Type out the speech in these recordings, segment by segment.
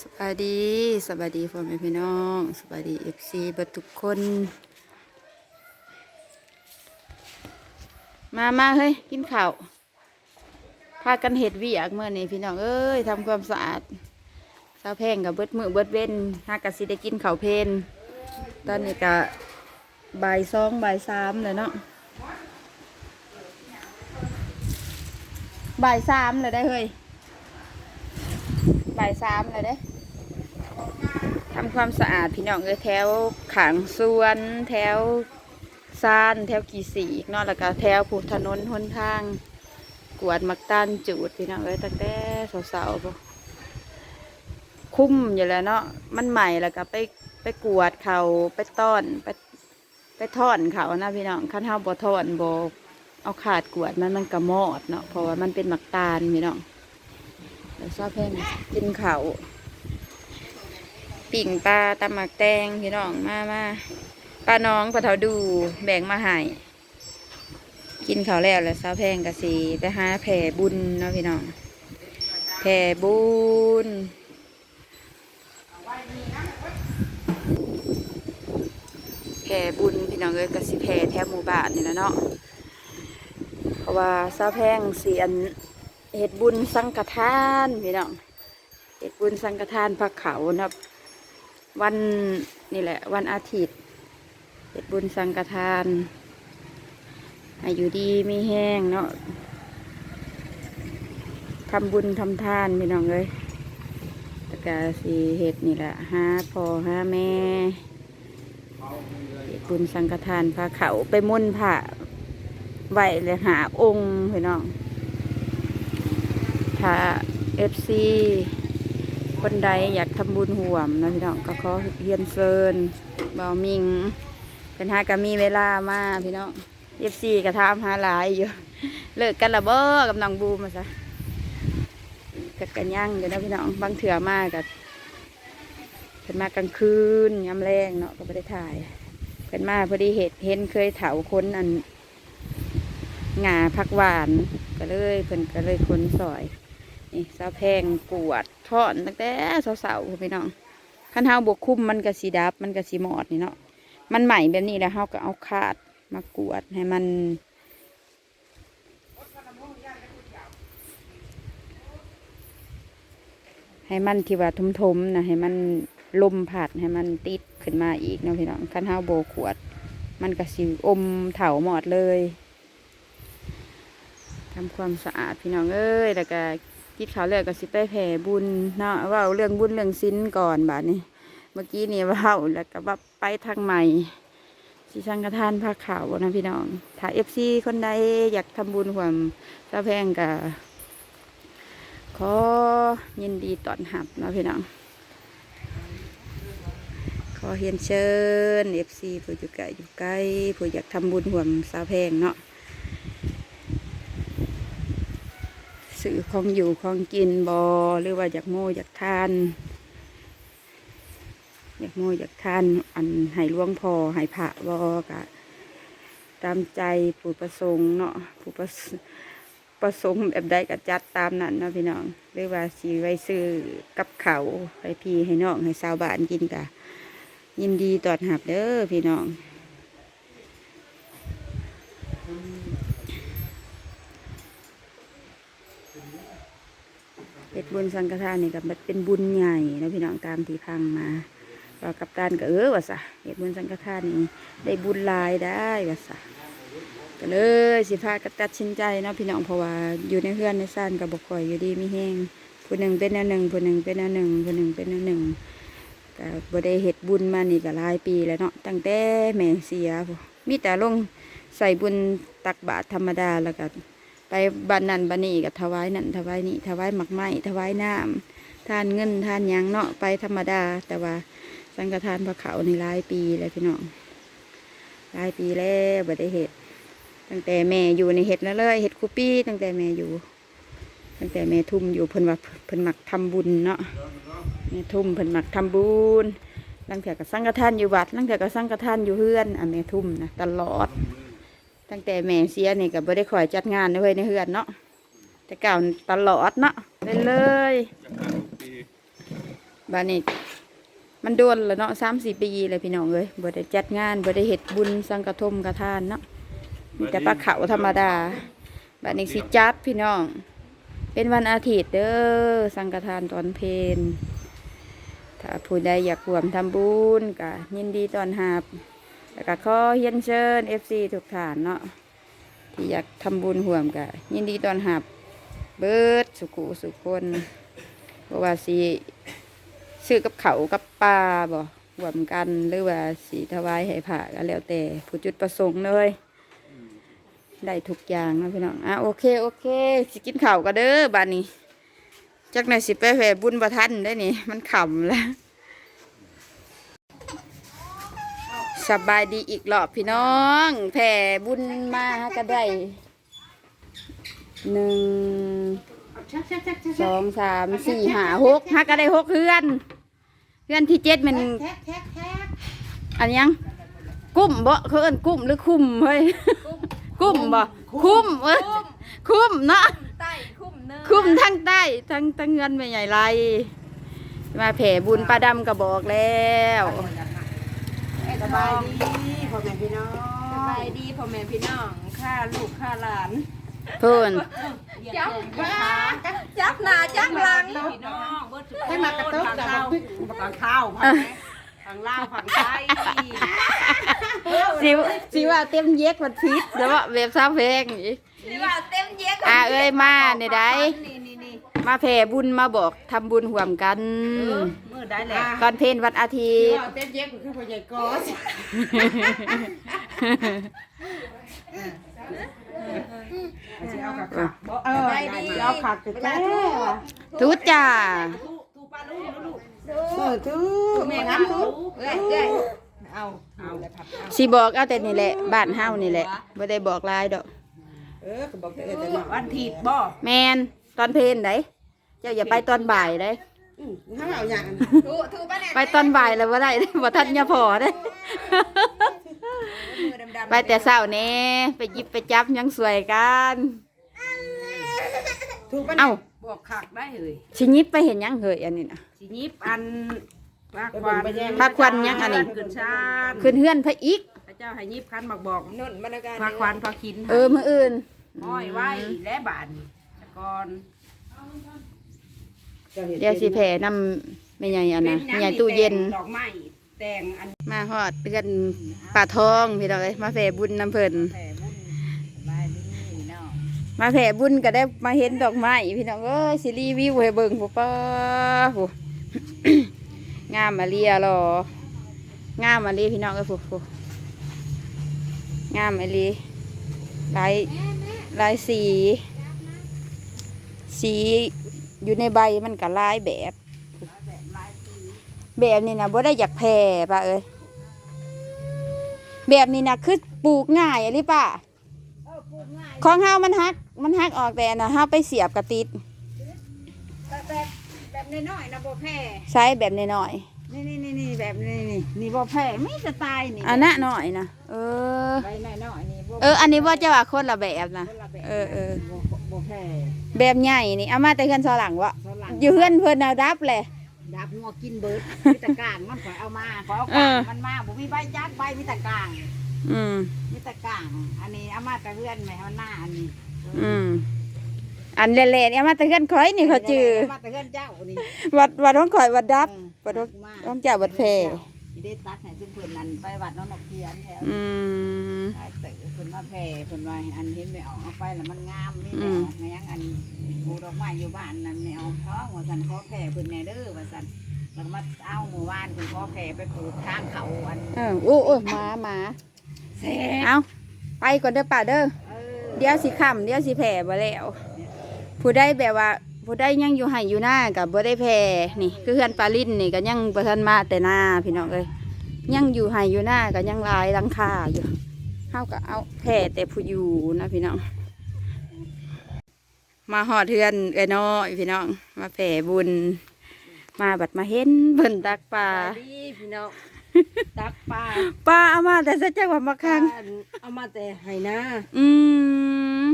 สวัสดีสวัสดีพ่อแม่พี่น้องสวัสดีเอฟซีบัดทุกคน มามาเฮ้ยกินข้าวพากันเห็ดเวียกเมื่อนี้พี่น้องเอ้ยทำความสะอาดสาวแพงกับเบิดมือเบิดเว้นหากะสิได้กินข้าวเพนตอนนี้กะบ่ายสองบ่ายสามเลยเนาะบ่ายสามเลยได้เฮ้ย บ่ายสามเลยเด้ทำความสะอาดพี่น้องเอ้ยแถวขางสวนแถวซานแถวกีสีกเนาะแล้วก็แถวผูถนนหนทาง กวดมักตันจูดพี่น้องเอ้ยตั้งแต่สาวๆบ่คุ้มอยู่แล้วเนาะมันใหม่แล้วก็ไปไปกวดเขาไปต้อนไปไปทอนเขานะพี่น้องขั้นเฮาบ่ทอนบ่เอาขาดกวดมันมันกระมอดเนาะเพราะว่ามันเป็นมักตาลพี่น้อง เดี๋ยวซาแพงกินเขาวปิ่งปลาตำหมักแตงพี่น้องมามาปลาน้องปลาเทาดูแบ่งมาให้กินเขาวแล้วแล้วซาแพงกะสีไปหาแผ่บุญเนาะพี่น้องแผ่บุญแผ่บุญพี่น้องเอ้ยกะสิแผ่แถวหมู่บ้านนี่แหละเนาะเพราะว่าซาแพงเสียน เฮ็ดบุญสังฆทานพี่น้องเฮ็ดบุญสังฆทานพระเขานะครับ วันนี่แหละ วันอาทิตย์เฮ็ดบุญสังฆทานอยู่ดีไม่แห้งเนาะทำบุญทำทานพี่น้องเลยแล้วก็สีเฮ็ดนี่แหละหาพ่อหาแม่เฮ็ดบุญสังฆทานพระเขาไปมุ่นพระไหวเลยหาองค์พี่น้อง ถ้าเอฟซีคนใดอยากทำบุญห่วมนะพี่น้องก็ขอเรียนเชิญเบามิงเป็นหาก็มีเวลามาพี่น้องเอฟซีก็ถามหาหลายอยู่เลิกกันละเบ้อกับน้องบูมมาซะกักันย่างอยู่นะพี่น้องบางเถื่อมากกับเป็นมากลางคืนยามแรงเนาะก็ไม่ได้ถ่ายเป็นมาพอดีเห็ดเห็นเคยเถาคนอันงาผักหวานก็เลยเพิ่นก็เลยค้นซอย นี่สาวแพงกวดทอนตั้งแต่สาวๆพี่น้องขั้นเฮาบวกคุ้มมันก็สีดับมันก็สีหมอดนี่เนาะมันใหม่แบบนี้แล้วเฮาก็เอาขาดมากวดให้มันให้มันที่ว่าทุมๆนะให้มันลมผัดให้มันติดขึ้นมาอีกเนาะพี่น้องขั้นเฮาโบขวด มันก็สิอมเถาหมอดเลยทำความสะอาดพี่น้องเอ้ยแล้วก็ กิดข้าวแล้วก็สิไปแผ่บุญเนาะว่าเรื่องบุญเรื่องสิ้นก่อนบาดนี้ เมื่อกี้นี่ว่าแล้วก็ว่าไปทางใหม่สิสังฆทานพระขาวนะพี่น้องถ้าเอฟซีคนใดอยากทำบุญห่วมพระแพงก็ขอยินดีต้อนรับนะพี่น้อง ขอเฮียนเชิญเอฟซีผู้อยู่ไกลอยู่ใกล้ผู้อยากทำบุญห่วมสาวแพงเนาะ ซื้อของอยู่ของกินบอหรือว่าอยากโม่อยากทาน อยากโม่อยากทาน อันให้หลวงพอให้พระบอกะตามใจผู้ประสงค์เนาะผู้ประสประสงค์แบบใดก็จัดตามนั้นเนาะพี่น้องหรือว่าสีไว้ซื้อกับเขาวให้พี่ให้น้องให้ชาวบ้านกินกะยินดีตอดหับเด้อพี่น้อง เฮ็ดบุญสังฆทานนี่ก็มันเป็นบุญใหญ่นะพี่น้องตามที่พังมาก็กับตันก็เออว่าซะเฮ็ดบุญสังฆทานนี่ได้บุญลายได้ว่าซะก็เลยสิพาก็ตัดสินใจเนาะพี่น้องเพราะว่าอยู่ในเฮือนในซ่านก็บ่ค่อยอยู่ดีมีแฮงผู้หนึ่งเป็นอันหนึ่งผู้หนึ่งเป็นอันหนึ่งผู้หนึ่งเป็นอันหนึ่งก็บ่ได้เฮ็ดบุญมานี่ก็หลายปีแล้วเนาะตั้งแต่แม่เสียมีแต่ลงใส่บุญตักบาตรธรรมดาแล้วก็ ไปบันนันบันนี่กับถวายนั่นถวายนี่ถวายหมักไม้ถวายน้ำทานเงินทานยังเนาะไปธรรมดา แต่ว่าสังฆทานพระเขาในหลายปีเลยพี่น้องหลายปีแล้วบ่ได้เห็ดตั้งแต่แม่อยู่ในเห็ดแล้วเลยเห็ดคูปี้ตั้งแต่แม่อยู่ ตั้งแต่แม่ทุ่มอยู่เพิ่นว่าเพิ่นหมักทำบุญเนาะแม่ทุ่มเพิ่นหมักทำบุญลังเถื่อกับสังฆทานอยู่วัดลังเถื่อกับสังฆทานอยู่เฮือนอะแม่ทุ่มนะตลอด ตั้งแต่แม่เสียนี่ก็บ่ได้คอยจัดงานเลยในเฮือนเนาะแต่เก่าตลอดเนาะเล่นเลยบ้านนี้มันโดนแล้วเนาะสามสี่ปีเลยพี่น้องเอ้ยบ่ได้จัดงานบ่ได้เฮ็ดบุญสังกะทมกะทานเนาะมีแต่ปลาเขาธรรมดาบ้านนี้สิจัดพี่น้อง เป็นวันอาทิตย์เด้อสังกะทานตอนเพลนถ้าผู้ใดอยากรวมทำบุญก็ยินดีตอนรับ แล้วก็ขอเฮียนเชิญ FC ทุกท่านเนาะที่อยากทำบุญร่วมก็ยินดีตอนรับเบิดสุกุสุคนเพราะว่าสีซื้อกับเขากับปลาบ่รวมกันหรือว่าสีถวายให้ผ่าก็แล้วแต่ผู้จุดประสงค์เลยได้ทุกอย่างนะพี่น้องอะโอเคโอเคสิกินข้าวก็เด้อบ้านนี้จักหนสิไปแผ่บุญประทันได้นี่มันขำแล้ว สบายดีอีกรอบพี่น้องแผ่บุญมาก็ได้หนึ่งสองสามสี่ห้าหกฮักก็ได้หกเพื่อนเพื่อนที่เจ็ดมันอันยังกุ้มบ่เขาเอิ้นกุ้มหรือคุ้มเฮ้ยกุ้มบ่คุ้มเอ้ยคุ้มเนาะใต้คุ้มเนื้อคุ้มทั้งใต้ทั้งทั้งเงินไม่ใหญ่ไรมาแผ่บุญป้าดำก็บอกแล้ว สบายดีพ่อแม่พี่น้องสบายดีพ่อแม่พี่น้องข้าลูกข้าหลานเพื่นจับขาจับหน้าจับหลังพี่น้องเบิดให้มากระตุ้นข้าวฝั่งข้าวฝั่งลาวฝั่งไทยสิสิว่าเต็มเย็กมันพิษเดี๋ยวว่าเว็บซาเพลงอีกนี่ว่าเต็มเยอะอ่าเอ้ยมาในใดนี่นี่นี่ มาแผ่บุญมาบอกทำบุญห่วมกัน มือได้แหละตอนเพลนวันอาทิตย์ เต็มเยอะคือพ่อใหญ่กอสเอากับข้าวเออเอาผักแท้ทุกจ้าทูปลาลูกลูกเออทูแม่น้ำทูเอ้ยเอ้ยเอาเอาแล้วผัดเอาสิบอกเอาแต่นี่แหละบ้านเฮานี่แหละบ่ได้บอกหลายดอก เออก็บอกแต่แต่วันถีบบ่แมน ตอนเพลนไดเจ้าอย่าไปตอนบ่ายได้ถ้าเอาอย่างทูทูป้าเนี่ยไปตอนบ่ายแล้วบ่ได้เด้บ่ทันยาพอได้มือดำๆไปแต่เช้าแน่ไปหยิบไปจับยังสวยกันทูป้าเอ้าบอกขักได้เลยสิหยิบไปเห็นยังเฮยอันนี้น่ะ สิยิบอันปลาควันปลาควันยังอันนี้ ขึ้นชานขึ้นเฮือนพระอีก พระเจ้าให้ยิบคันบักบอกนุ่นบรรยากาศปลาควันปลาคินเออมื้ออื่นอ้อยไว้และบานตะ กอนเดี๋ยวสิแผ่นำแม่ใหญ่อันน่ะแม่ใหญ่ตู้เย็น ดอกไม้แต่งอันมาฮอดเดือนป่าทองพี่น้องเอ้ยมาแผ่บุญน้ำเพิ่นแผ่บุญสบายดีเนาะมาแผ่บุญก็ได้มาเห็นดอกไม้พี่น้องเอ้ยสิรีวิวให้เบิ่งผู้ป้าผู้งามมาเรียรองามมาลีพี่น้องเอ้ยผู้ผู้งามมาลีหลายหลายสี สีอยู่ในใบมันก็หลายแบบ แบบนี้นะบ่ได้อยากแผ่ป่ะเอ้ยแบบนี้นะคือปลูกง่ายอะลิป่ะของเฮามันหัก มันหักออกแต่นะเฮาไปเสียบกระติดแบบแบบน้อยๆนะบ่แพ้ใช้แบบน้อยนี่นี่นี่นี่แบบนี้นี่นี่บ่แพ้ไม่สไตล์นี่ๆอันน่ะน้อยนะเออ ใบน้อยๆนี่บ่เออ อันนี้ว่าจะว่าคนละแบบนะ คนละแบบเออเออ บ่ บ่แพ้แบบใหญ่นี่เอามาแต่เพื่อนซอหลังวะเขาหลังอยู่เพื่อนเพื่อนเอาดับเลย ดับงัวกินเบิดมีแต่กลางมันข่อยเอามาข่อยเอากลางเออ มันมาบ่มีใบยักษ์ใบมีแต่กลางอืม มีแต่กลาง อันนี้เอามาแต่เพื่อนแม่มันหน้าอันนี้อืม อันเละๆนี่เอามาแต่เพื่อนคอยนี่เขาจือเมาแต่เพื่อนเจ้านี่วัดวัดของข่อยวัดดับ เออวัดของมา ของเจ้าวัดเพสิ ได้ตัดให้เพื่อนๆนั่นไปวัดน้องนกเทียนแถวอืมไอ้เต๋อเพิ่นมาแผ่เพิ่นว่าอันเห็นไม่ออกเอาไปแล้วมันงามนี่อืแม่มออกมายังอันปลูกดอกไม้อยู่บ้านนั่นไม่เอาท้องว่าซั่นขอแผ่เพิ่นแน่เด้อว่าซั่นแล้วก็มาเอาหมู่บ้านเพิ่นขอแผ่ไปปลูกทางเขาอันเออโอ้โอ้หมาหมาแซ่เอาไปก่อนเด้อป่าเด้อ เออเดี๋ยวสิค่ำเดี๋ยวสิแผ่บ่แล้ว ผู้ได้แบบว่า ผู้ได้ยังอยู่ไห้อยู่หน้ากับบ่ได้แผ่นี่ คือเพื่อนปลาลิ้นนี่ก็ยังบ่ทันมาแต่หน้าพี่น้องเอ้ยยังอยู่ไห้อยู่หน้าก็ยังหลายหลังคาอยู่เฮาก็เอาแผ่แต่ผู้อยู่นะพี่น้อง มาหอดเทือนเอ้ยน้อยพี่น้อง มาแผ่บุญ มาบัดมาเห็นเพิ่นตักปลาสวัสดีพี่น้องตักปลาปลาเอามาแต่ซะจังหวัดมาคังเอามาแต่ไห้นาอืม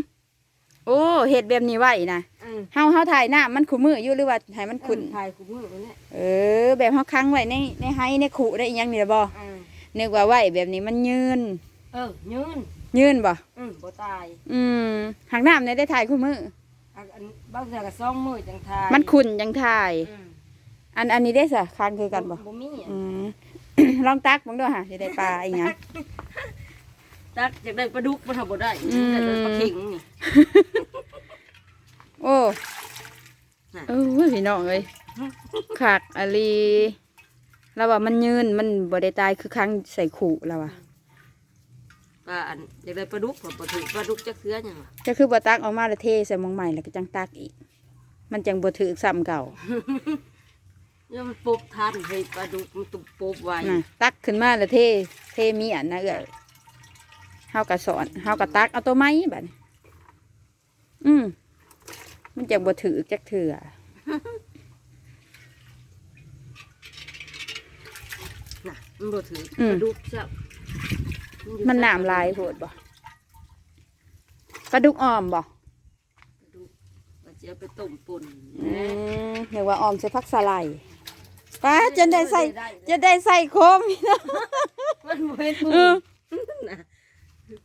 โอ้เห็ดแบบนี้ไว้นะอืมเฮาเฮาถ่ายหน้ามันขุมืออยู่หรือว่าให้มันขุนถ่ายกูมือมันเนี่ยเออ แบบเฮาค้างไว้ในในไห้ในขุได้อีหยังนี่ล่ะบ่อืมนึกว่าไว้แบบนี้มันยืน เออยืนยืนบ่อืมบ่ตายอืมหางน้ำในได้ถ่ายคู่มืออันอันบางเทื่อก็สองมือจังถ่ายมันขุนจังถ่าย อืมอันอันนี้ได้สะคานคือกันบ่บ่มีอะอืม ลองตักมึงด้วยค่ะสิได้ปลาอีหยัง ตักอยากได้ปลาดุกมันทำบ่ได้อืม แต่ได้ปลาเข็งนี่โอ้น่ะเออพี่น้องเอ้ยขากอะลีแล้วว่ามันยืนมันบ่ได้ตายคือครั้งใส่ขู่แล้วอะปลาอันอยากได้ปลาดุกก็บ่ถือปลาดุกจักเทื่อหยังวะก็คือบ่ตักออกมาแล้วเทใส่หมองใหม่แล้วก็จังตักอีก มันจังบ่ถือซ้ำเก่าแล้วมันปุ๊บทันให้ปลาดุกมันตุบปุ๊บไว้ น่ะตักขึ้นมาแล้วเทเทมีอันนะเอ้ย เฮาก็สอนเฮาก็ตักเอาตัวไม้บัดนี้อืมมันจังบ่ถือจักเถื่อน่ะมันบ่ถืออืม ปลาดุกจับอยู่มันน้ำลายโพดบ่ปลาดุกออมบ่ปลาดุกว่าจะเอาไปต้มป่นอืมเรียกว่าออมใส่ผักสะไลด์ป้าจะได้ใส่จะได้ใส่โคมพี่น้องมันบ่เห็นมืเออน่ะ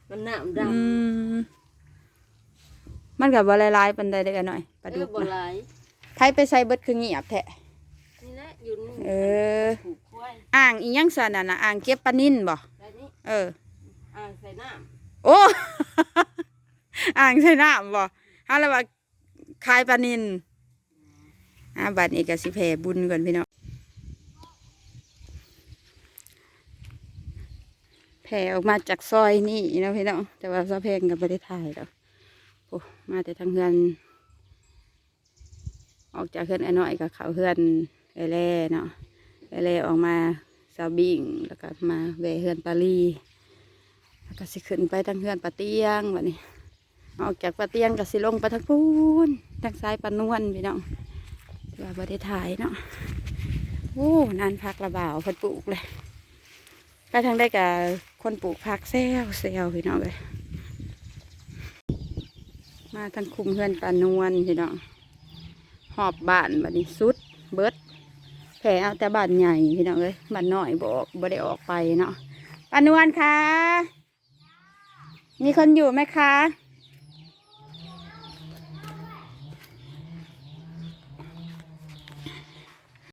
มันน้ำดอืมมันกับบ่หลายๆปานใดเด้อกันหน่อยปำลาเอดุอกบ่หนะลายไผไปใส่เบิดคือเงียบแท้นี่แหละอยู่นี่เออ ผูกควายอ่างอีหยังซะนั่นน่ะอ่างเก็บปลานิ่นบ่แล้วนี่เออ อ่างใส่น้ำโอ้ อ่างใส่น้ำบ่เฮาเลยว่าคายปลานินอ่าบัดนี้ก็สิแผ่บุญก่อนพี่น้อง แผ่ออกมาจากซอยนี่นะพี่น้องแต่ว่าซะแพงก็บ่ได้ถ่ายดอกโอ้มาแต่ทางเฮือน ออกจากเฮือนไอ้น้อยก็เขาเฮือนไอ้แล่เนาะไอ้แล่ออกมาซาบิงแล้วก็มาแวเฮือนปาลีแล้วก็สิขึ้นไปทางเฮือนปะเตียงแบบนี้ ออกจากปะเตียงก็สิลงไปทางพูนทางซ้ายปะนวลพี่น้องที่ว่าบ่ได้ถ่ายเนาะโอ้นานพักระบ่าวพิ่นปลูกเลยไปทางได้กับ คนปลูกผักแซวแซวพี่น้องเลยมาทางคุมเพื่อนปานวลพี่น้องหอบบ้านแบบนี้สุดเบิดแผลเอาแต่บ้านใหญ่พี่น้องเลยบ้านน้อยบออกบ่ได้ออกไปเนาะปานวลคะมีคนอยู่ไหมคะ